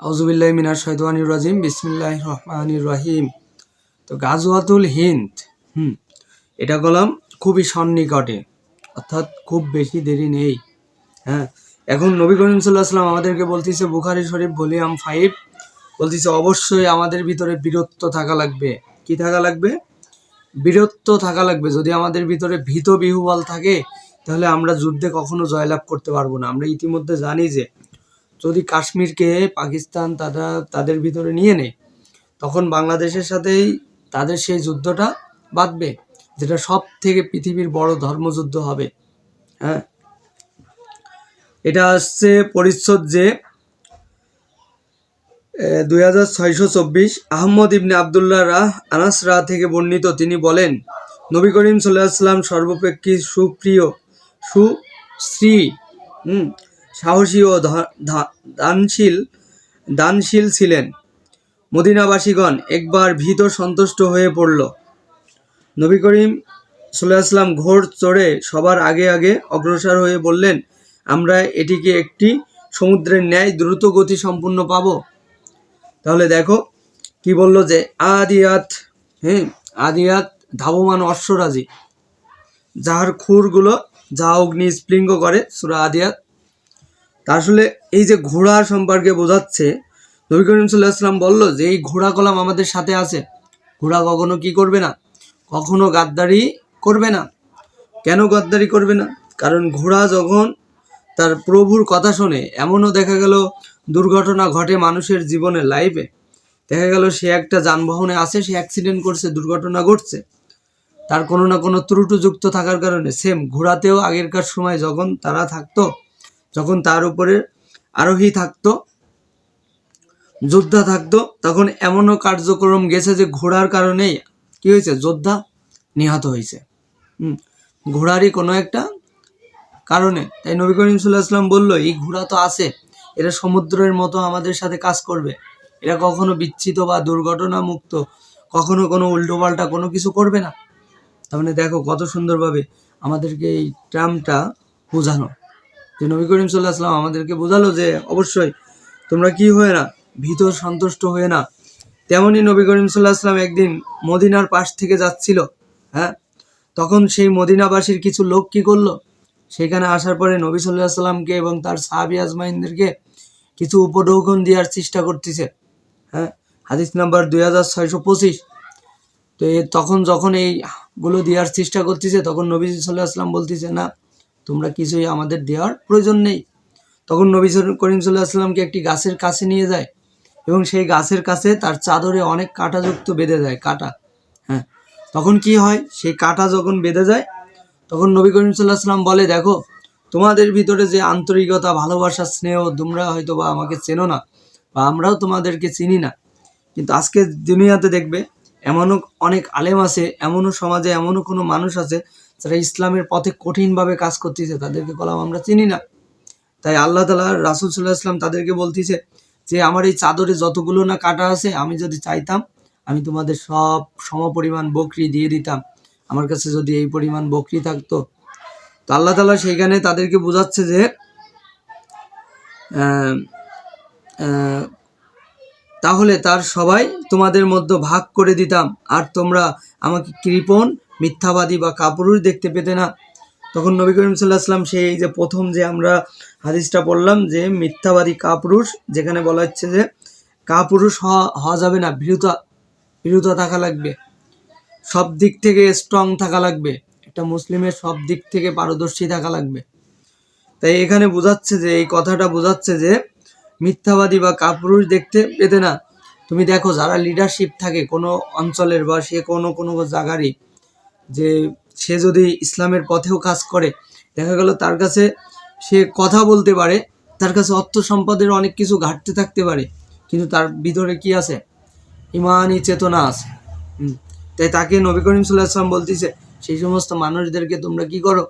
আউজুবিল্লাহ মিনার শৈতানির রাজিম বিসমিল্লাহ রহমানির রহিম। তো গাজওয়াতুল হিন্দ, হুম, এটা কলাম খুবই সন্নিকটে, অর্থাৎ খুব বেশি দেরি নেই হ্যাঁ। এখন নবী করিম সাল্লাহ আমাদেরকে বলতেছে, বুখারি শরীফ ভলিউম ফাইভ, বলতেছে, অবশ্যই আমাদের ভিতরে বীরত্ব থাকা লাগবে। কি থাকা লাগবে? বীরত্ব থাকা লাগবে। যদি আমাদের ভিতরে ভীত বিহুবল থাকে, তাহলে আমরা যুদ্ধে কখনো জয়লাভ করতে পারব না। আমরা ইতিমধ্যে জানি যে যদি কাশ্মীরকে পাকিস্তান তারা তাদের ভিতরে নিয়ে নেয়, তখন বাংলাদেশের সাথেই তাদের সেই যুদ্ধটা বাঁধবে, যেটা সব থেকে পৃথিবীর বড় ধর্মযুদ্ধ হবে। হ্যাঁ? এটা আসছে পরিচ্ছদ যে দুই হাজার ছয়শো চব্বিশ আহম্মদ ইবনে আবদুল্লাহ রাহ আনাস রাহ থেকে বর্ণিত তিনি বলেন, নবী করিম সাল্লাহ সাল্লাম সর্বপেক্ষী সুপ্রিয়, সুশ্রী, হুম সাহসী ও দানশীল দানশীল ছিলেন। মদিনাবাসীগণ একবার ভীত সন্তুষ্ট হয়ে পড়ল। নবী করিম সাল্লাহ আসলাম ঘোড় চড়ে সবার আগে আগে অগ্রসর হয়ে বললেন, আমরা এটিকে একটি সমুদ্রের ন্যায় দ্রুত গতি সম্পূর্ণ পাবো। তাহলে দেখো, কি বলল যে, আদিয়াত হ্যাঁ আদিয়াত ধাবমান অশ্বরাজি যাহার খুরগুলো যা অগ্নি স্প্লিঙ্গ করে, সুরা আদিয়াত আসলে এই যে ঘোড়া সম্পর্কে বোঝাচ্ছে নবী করিম সাল্লাহ আসলাম বলল যে এই ঘোড়া কলাম আমাদের সাথে আছে। ঘোড়া কখনো কি করবে না? কখনো গাদ্দারি করবে না? কেন গাদ্দারি করবে না? কারণ ঘোড়া যখন তার প্রভুর কথা শোনে, এমনও দেখা গেল দুর্ঘটনা ঘটে মানুষের জীবনে লাইফে দেখা গেল সে একটা যানবাহনে আছে, সে অ্যাক্সিডেন্ট করছে, দুর্ঘটনা ঘটছে। তার কোনো না কোনো ত্রুটিযুক্ত থাকার কারণে সেম ঘোড়াতেও আগেরকার সময় যখন তারা থাকতো যখন তার উপরে আরোহী থাকতো, যোদ্ধা থাকতো, তখন এমনও কার্যক্রম গেছে যে ঘোড়ার কারণেই কি হয়েছে? যোদ্ধা নিহত হয়েছে। ঘোড়ারই কোনো একটা কারণে। তাই নবী করিম সাল্লাহ বলল, এই ঘোড়া তো আছে, এরা সমুদ্রের মতো আমাদের সাথে কাজ করবে। এরা কখনো বিচ্ছিত বা দুর্ঘটনা মুক্ত কখনো কোনো উল্টোপাল্টা কোনো কিছু করবে না। তার মানে দেখো কত সুন্দরভাবে আমাদেরকে এই ট্রামটা বোঝানো। যে নবী করিম সাল্লাহ আসলাম আমাদেরকে বোঝালো যে অবশ্যই তোমরা কি হয়ে না, ভীত, সন্তুষ্ট হয়ে না। তেমনই নবী করিম সাল্লাহ আসলাম একদিন মদিনার পাশ থেকে যাচ্ছিল হ্যাঁ? তখন সেই মদিনাবাসীর কিছু লোক কি করল? সেখানে আসার পরে নবী সাল্লাহ সাল্লামকে এবং তার সাহাবি আজমাইনদেরকে কিছু উপঢৌকন দেওয়ার চেষ্টা করতেছে হ্যাঁ? হাদিস নাম্বার দুই হাজার ছয়শো পঁচিশ। তো তখন যখন এইগুলো দেওয়ার চেষ্টা করতেছে, তখন নবী সাল্লাহ আসলাম বলতেছে, না তোমরা কিছুই আমাদের দেওয়ার প্রয়োজন নেই। তখন নবী করিম সাল্লাহ একটি গাছের কাছে নিয়ে যায় এবং সেই গাছের কাছে তার চাদরে অনেক কাঁটাযুক্ত বেঁধে যায় কাঁটা। হ্যাঁ তখন কি হয়? সেই কাঁটা যখন বেঁধে যায়, তখন নবী করিম সাল্লাহ সাল্লাম বলে, দেখো, তোমাদের ভিতরে যে আন্তরিকতা, ভালোবাসা, স্নেহ, তোমরা হয়তো বা আমাকে চেনো না বা আমরাও তোমাদেরকে চিনি না। কিন্তু আজকে দুনিয়াতে দেখবে, এমনও অনেক আলেম আছে, এমনও সমাজে এমনও কোনো মানুষ আছে যারা ইসলামের পথে কঠিনভাবে কাজ করতেছে, তাদেরকে কলাম আমরা চিনি না। তাই আল্লাহ তালা রাসুল সাল্লাহ ইসলাম তাদেরকে বলতেছে যে, আমার এই চাদরে যতগুলো না কাটা আছে, আমি যদি চাইতাম, আমি তোমাদের সব সমপরিমাণ বকরি দিয়ে দিতাম। আমার কাছে যদি এই পরিমাণ বকরি থাকতো। তো আল্লাহ তালা সেইখানে তাদেরকে বোঝাচ্ছে যে তাহলে তার সবাই তোমাদের মধ্যে ভাগ করে দিতাম। আর তোমরা আমাকে কৃপণ মিথ্যাবাদী বা কাপুরুষ দেখতে পেতে না। তখন নবী করিম সাল্লাহ আসলাম সেই যে প্রথম যে আমরা হাদিসটা পড়লাম যে মিথ্যাবাদী কাপুরুষ, যেখানে বলা হচ্ছে যে কাপুরুষ হওয়া হওয়া যাবে না ভীরুতা ভীরুতা থাকা লাগবে। সব দিক থেকে স্ট্রং থাকা লাগবে। একটা মুসলিমের সব দিক থেকে পারদর্শী থাকা লাগবে। তাই এখানে বোঝাচ্ছে যে, এই কথাটা বোঝাচ্ছে যে মিথ্যাবাদী বা কাপুরুষ দেখতে পেতে না। তুমি দেখো, যারা লিডারশিপ থাকে কোনো অঞ্চলের বা সে কোনো কোনো জায়গারই যে সে যদি ইসলামের পথেও কাজ করে, দেখা গেল তার কাছে সে কথা বলতে পারে, তার কাছে অর্থ সম্পদের অনেক কিছু ঘাটতে থাকতে পারে, কিন্তু তার ভিতরে কি আছে? ইমানই চেতনা আছে। তাই তাকে নবী করিম সাল্লাহ আসলাম বলতেছে, সেই সমস্ত মানুষদেরকে তোমরা কি করো?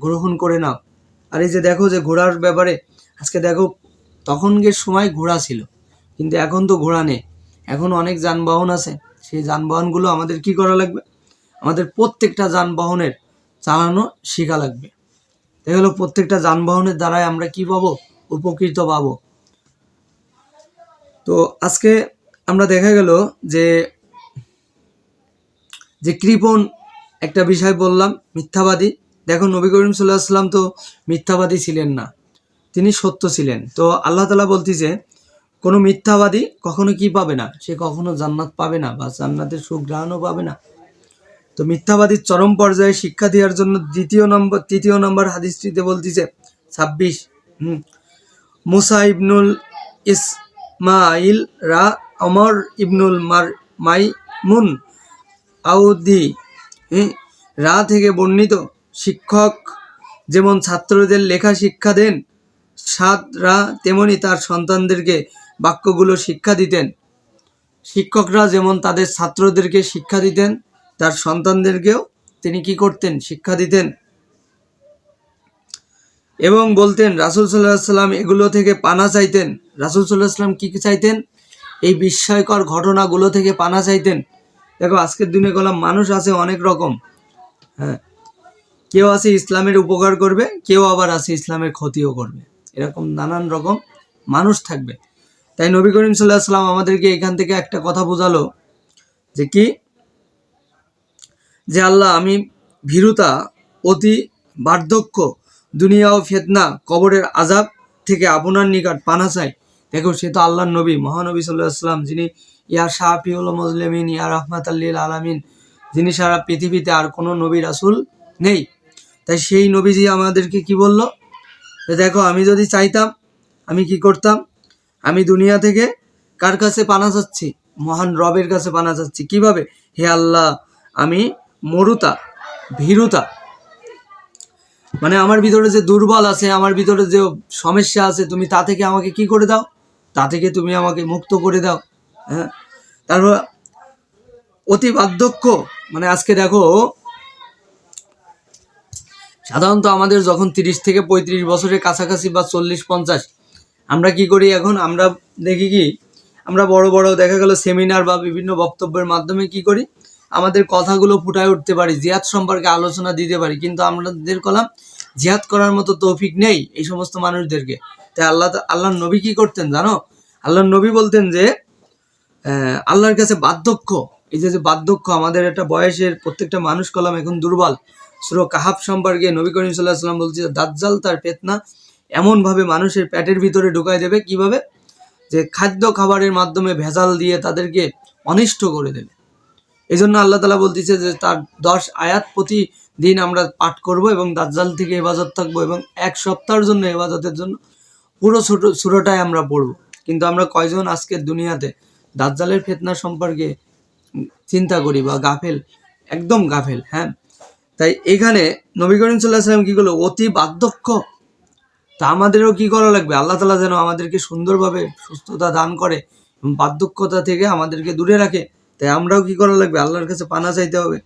গ্রহণ করে নাও। আর এই যে দেখো যে ঘোড়ার ব্যাপারে, আজকে দেখো তখনকার সময় ঘোড়া ছিল, কিন্তু এখন তো ঘোড়া নেই। এখন অনেক যানবাহন আছে, সেই যানবাহনগুলো আমাদের কি করা লাগবে? আমাদের প্রত্যেকটা যানবাহনের চালানো শেখা লাগবে। তাই প্রত্যেকটা যানবাহনের দ্বারাই আমরা কি পাবো? উপকৃত পাবো। তো আজকে আমরা দেখা গেল যে যে কৃপণ একটা বিষয় বললাম, মিথ্যাবাদী। দেখো নবী করিম সাল্লাহ সাল্লাম তো মিথ্যাবাদী ছিলেন না, তিনি সত্য ছিলেন। তো আল্লাহ তালা বলতেছে, কোনো মিথ্যাবাদী কখনো কি পাবে না? সে কখনো জান্নাত পাবে না বা জান্নাতের সুগ্রহণও পাবে না। তো মিথ্যাবাদীর চরম পর্যায়ে শিক্ষা দেওয়ার জন্য দ্বিতীয় নম্বর তৃতীয় নম্বর হাদিসটিতে বলতেছে ছাব্বিশ হুম মুসা ইবনুল ইসমাইল রা অমর ইবনুল মার মাইমুন আউদি হ্যাঁ, রা থেকে বর্ণিত শিক্ষক যেমন ছাত্রদের লেখা শিক্ষা দেন সাত রা তেমনি তার সন্তানদেরকে বাক্যগুলো শিক্ষা দিতেন। শিক্ষকরা যেমন তাদের ছাত্রদেরকে শিক্ষা দিতেন তার সন্তানদেরকেও তিনি কি করতেন? শিক্ষা দিতেন। এবং বলতেন, রাসুল সাল্লাহ সাল্লাম এগুলো থেকে পানা চাইতেন। রাসুল সাল্লাহ সাল্লাম কী কী চাইতেন? এই বিস্ময়কর ঘটনাগুলো থেকে পানা চাইতেন। দেখো, আজকের দিনে গেলাম মানুষ আছে অনেক রকম। হ্যাঁ কেউ আছে ইসলামের উপকার করবে, কেউ আবার আছে ইসলামের ক্ষতিও করবে। এরকম নানান রকম মানুষ থাকবে। তাই নবী করিম সাল্লাহ সাল্লাম আমাদেরকে এখান থেকে একটা কথা বোঝালো যে কি? যে আল্লাহ আমি ভীরুতা, অতি বার্ধক্য, দুনিয়া ও ফেতনা, কবরের আজাব থেকে আপনার নিকট পানা চাই দেখো, সে তো আল্লাহর নবী, মহানবী সাল্লাহ সাল্লাম যিনি ইয়া শাহফিউল মুসলিমিন ইয়া রহমাত আল্লিল আলামিন, যিনি সারা পৃথিবীতে আর কোনো নবী রাসুল নেই। তাই সেই নবীজি আমাদেরকে কি বলল? দেখো, আমি যদি চাইতাম, আমি কি করতাম? আমি দুনিয়া থেকে কার কাছে পানা চাচ্ছি? মহান রবের কাছে পানা চাচ্ছি। কীভাবে? হে আল্লাহ, আমি মরুতা, ভীরুতা। মানে আমার ভিতরে যে দুর্বল আছে, আমার ভিতরে যে সমস্যা আছে, তুমি তা থেকে আমাকে কি করে দাও? তা থেকে তুমি আমাকে মুক্ত করে দাও হ্যাঁ? তারপর অতি বার্ধক্য মানে আজকে দেখো, সাধারণত আমাদের যখন তিরিশ থেকে পঁয়ত্রিশ বছরের কাছাকাছি বা চল্লিশ, পঞ্চাশ, আমরা কি করি এখন? আমরা দেখি কি? আমরা বড় বড় দেখা গেল সেমিনার বা বিভিন্ন বক্তব্যের মাধ্যমে কি করি? আমাদের কথাগুলো ফুটায় উঠতে পারি, জিহাদ সম্পর্কে আলোচনা দিতে পারি, কিন্তু আমাদের কলাম জিহাদ করার মতো তৌফিক নেই এই সমস্ত মানুষদেরকে। তাই আল্লাহ আল্লাহর নবী কি করতেন জানো? আল্লাহর নবী বলতেন যে আল্লাহর কাছে বার্ধক্য, এই যে বার্ধক্য, আমাদের একটা বয়সের প্রত্যেকটা মানুষ কলাম এখন দুর্বল। সুরো কাহাব সম্পর্কে নবী করিম সাল্লাহ সাল্লাম বলছে যে দাজ্জাল তার পেতনা এমনভাবে মানুষের প্যাটের ভিতরে ঢুকাই দেবে কীভাবে? যে খাদ্য খাবারের মাধ্যমে ভেজাল দিয়ে তাদেরকে অনিষ্ট করে দেবে। এই জন্য আল্লাহ তালা বলতেছে যে তার দশ আয়াত প্রতি দিন আমরা পাঠ করব এবং দাজ্জাল থেকে হেফাজত থাকব এবং এক সপ্তাহের জন্য হেফাজতের জন্য পুরো ছোট সুরোটাই আমরা পড়ব। কিন্তু আমরা কয়জন আজকের দুনিয়াতে দাজ্জালের ফেতনা সম্পর্কে চিন্তা করি বা গাফেল, একদম গাফেল হ্যাঁ? তাই এখানে নবী করিম সাল্লাহ সাল্লাম কী করল? অতি বার্ধক্য। তা আমাদেরও কি করা লাগবে? আল্লাহ তালা যেন আমাদেরকে সুন্দরভাবে সুস্থতা দান করে এবং বার্ধক্যতা থেকে আমাদেরকে দূরে রাখে। তাই আমরাও কি করা লাগবে? আল্লাহর কাছে পানা চাইতে হবে।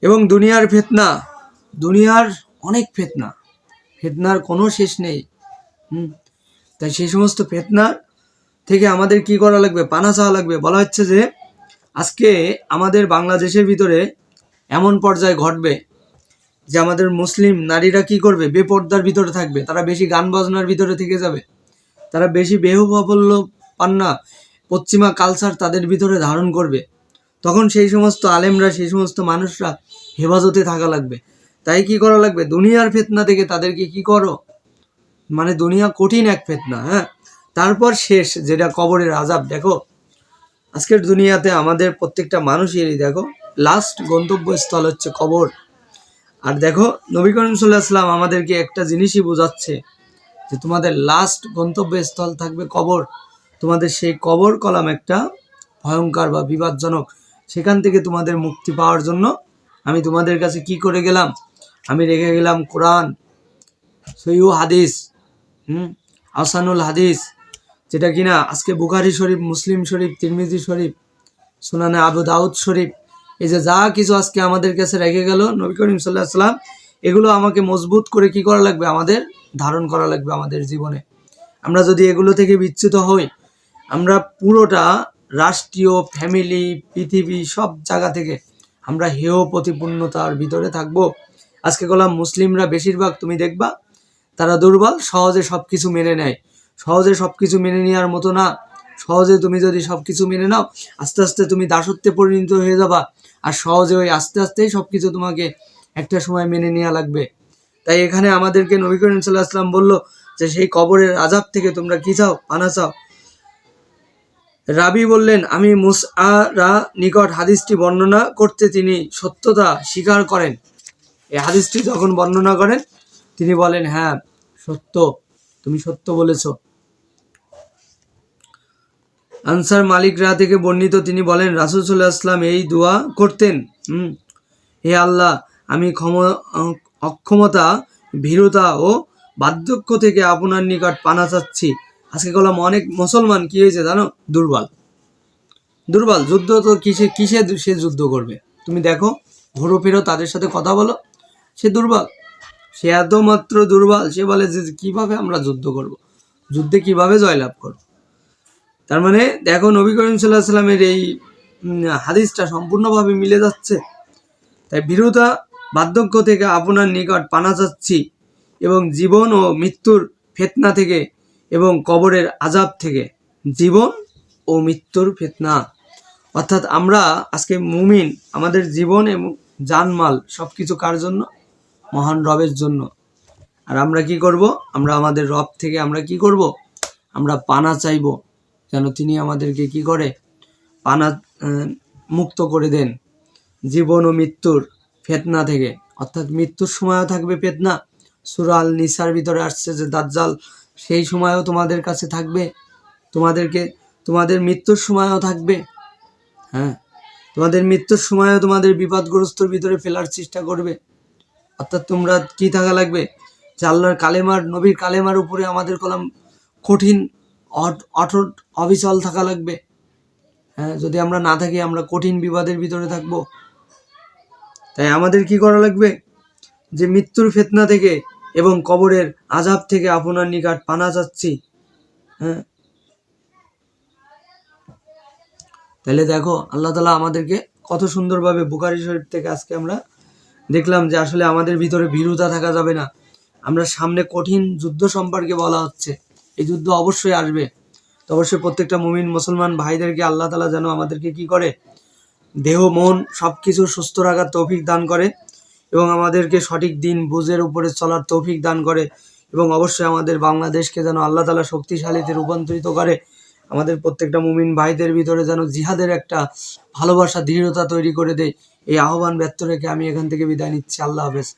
এবং দুনিয়ার ফেতনা, দুনিয়ার অনেক ফেতনা। ফেতনার কোনো শেষ নেই। হুম? তাই সেই সমস্ত ফেতনার থেকে আমাদের কি করা লাগবে? পানা চাওয়া লাগবে। বলা হচ্ছে যে, আজকে আমাদের বাংলাদেশের ভিতরে এমন পর্যায়ে ঘটবে যে আমাদের মুসলিম নারীরা কি করবে? বেপর্দার ভিতরে থাকবে। তারা বেশি গান বাজনার ভিতরে থেকে যাবে। তারা বেশি বেহুবাবল্য পান্না পশ্চিমা কালচার তাদের ভিতরে ধারণ করবে। তখন সেই সমস্ত আলেমরা, সেই সমস্ত মানুষরা হেফাজতে থাকা লাগবে। তাই কি করা লাগবে? দুনিয়ার ফেতনা থেকে তাদেরকে কি করো? মানে দুনিয়া কঠিন এক ফেতনা হ্যাঁ? তারপর শেষ, যেটা কবরের আজাব দেখো। আজকের দুনিয়াতে আমাদের প্রত্যেকটা মানুষেরই, দেখো লাস্ট গন্তব্যস্থল হচ্ছে কবর। আর দেখো, নবী করিম সাল্লাহ সাল্লাম আমাদেরকে একটা জিনিসই বোঝাচ্ছে যে তোমাদের লাস্ট গন্তব্যস্থল থাকবে কবর। তোমাদের সেই কবর কলাম একটা ভয়ঙ্কর বা বিবাদজনক, সেখান থেকে তোমাদের মুক্তি পাওয়ার জন্য আমি তোমাদের কাছে কি করে গেলাম? আমি রেখে গেলাম কোরআন সইউ হাদিস, হুম, আসানুল হাদিস, যেটা কিনা আজকে বুখারি শরীফ, মুসলিম শরীফ, তিরমিজি শরীফ, সুনানে আবু দাউদ শরীফ, এই যে যা কিছু আজকে আমাদের কাছে রেখে গেল নবী করিম সাল্লাহ সাল্লাম এগুলো আমাকে মজবুত করে কি করা লাগবে? আমাদের ধারণ করা লাগবে আমাদের জীবনে। আমরা যদি এগুলো থেকে বিচ্যুত হই আমরা পুরোটা রাষ্ট্রীয় ফ্যামিলি পৃথিবী, সব জায়গা থেকে আমরা হেয় প্রতিপূর্ণতার ভিতরে থাকব। আজকে গলাম মুসলিমরা বেশিরভাগ তুমি দেখবা, তারা দুর্বল, সহজে সব কিছু মেনে নেয়। সহজে সব কিছু মেনে নেওয়ার মতো না। সহজে তুমি যদি সব কিছু মেনে নাও, আস্তে আস্তে তুমি দাসত্বে পরিণত হয়ে যাবা। আর সহজে ওই আস্তে আস্তেই সব কিছু তোমাকে একটা সময় মেনে নেওয়া লাগবে। তাই এখানে আমাদেরকে নবী করিম সাল্লাহ আসলাম বলল যে, সেই কবরের আজাব থেকে তোমরা কি চাও, পানা চাও? রাবি বললেন, আমি মুসআরা নিকট হাদিসটি বর্ণনা করতে তিনি সত্যতা স্বীকার করেন। এই হাদিসটি যখন বর্ণনা করেন, তিনি বলেন হ্যাঁ সত্য, তুমি সত্য বলেছ। আনসার মালিক রা থেকে বর্ণিত তিনি বলেন, রাসুল সাল্লাহ আসলাম এই দোয়া করতেন, হুম, হে আল্লাহ, আমি ক্ষম, অক্ষমতা, ভীরতা ও বার্ধক্য থেকে আপনার নিকট পানা চাচ্ছি। আজকে কলাম অনেক মুসলমান, কি হয়েছে জানো? দুর্বল। দুর্বল, যুদ্ধ তো কিসে কিসে সে যুদ্ধ করবে? তুমি দেখো ঘোরো ফেরো তাদের সাথে কথা বলো। সে দুর্বল। সে এত মাত্র দুর্বল, সে বলে যে কীভাবে আমরা যুদ্ধ করব? যুদ্ধে কীভাবে জয়লাভ করব? তার মানে দেখো নবী করিম সাল্লাহ সাল্লামের এই হাদিসটা সম্পূর্ণভাবে মিলে যাচ্ছে। তাই বিরোধা বার্ধক্য থেকে আপনার নিকট পানা চাচ্ছি এবং জীবন ও মৃত্যুর ফেতনা থেকে এবং কবরের আজাব থেকে জীবন ও মৃত্যুর ফেতনা। অর্থাৎ আমরা আজকে মুমিন, আমাদের জীবন এবং জানমাল সব কিছু কার জন্য? মহান রবের জন্য। আর আমরা কি করব? আমরা আমাদের রব থেকে আমরা কি করব? আমরা পানা চাইব, যেন তিনি আমাদেরকে কি করে? পানা মুক্ত করে দেন জীবন ও মৃত্যুর ফেতনা থেকে। অর্থাৎ মৃত্যুর সময়ও থাকবে ফেতনা। সুরাল নিসার ভিতরে আসছে যে দাজ্জাল সেই সময়ও তোমাদের কাছে থাকবে। তোমাদেরকে, তোমাদের মৃত্যুর সময়ও থাকবে। হ্যাঁ তোমাদের মৃত্যুর সময়ও তোমাদের বিপদগ্রস্তর ভিতরে ফেলার চেষ্টা করবে। অর্থাৎ তোমরা কি থাকা লাগবে? যে আল্লাহর কালেমার, নবীর কালেমার উপরে আমাদের কলাম কঠিন, অট- অটট, অবিচল থাকা লাগবে। হ্যাঁ যদি আমরা না থাকি, আমরা কঠিন বিবাদের ভিতরে থাকব। তাই আমাদের কি করা লাগবে? যে মৃত্যুর ফেতনা থেকে এবং কবরের আজাব থেকে আপনার নিকট পানা যাচ্ছি হ্যাঁ? তাহলে দেখো, আল্লাহ তালা আমাদেরকে কত সুন্দরভাবে বুকারি শরীফ থেকে আজকে আমরা দেখলাম যে আসলে আমাদের ভিতরে ভীরুতা থাকা যাবে না। আমরা সামনে কঠিন যুদ্ধ সম্পর্কে বলা হচ্ছে। এই যুদ্ধ অবশ্যই আসবে। তো অবশ্যই প্রত্যেকটা মুমিন, মুসলমান ভাইদেরকে আল্লাহ তালা যেন আমাদেরকে কি করে, দেহ, মন সব কিছু সুস্থ রাখার তৌফিক দান করে। এবং আমাদেরকে সঠিক দিন, বুঝের উপরে চলার তৌফিক দান করে এবং অবশ্যই আমাদের বাংলাদেশকে যেন আল্লাহ তালা শক্তিশালীতে রূপান্তরিত করে। আমাদের প্রত্যেকটা মুমিন ভাইদের ভিতরে যেন জিহাদের একটা ভালোবাসা, দৃঢ়তা তৈরি করে দেয়। এই আহ্বান ব্যর্থ রেখে আমি এখান থেকে বিদায় নিচ্ছি। আল্লাহ হাফেজ।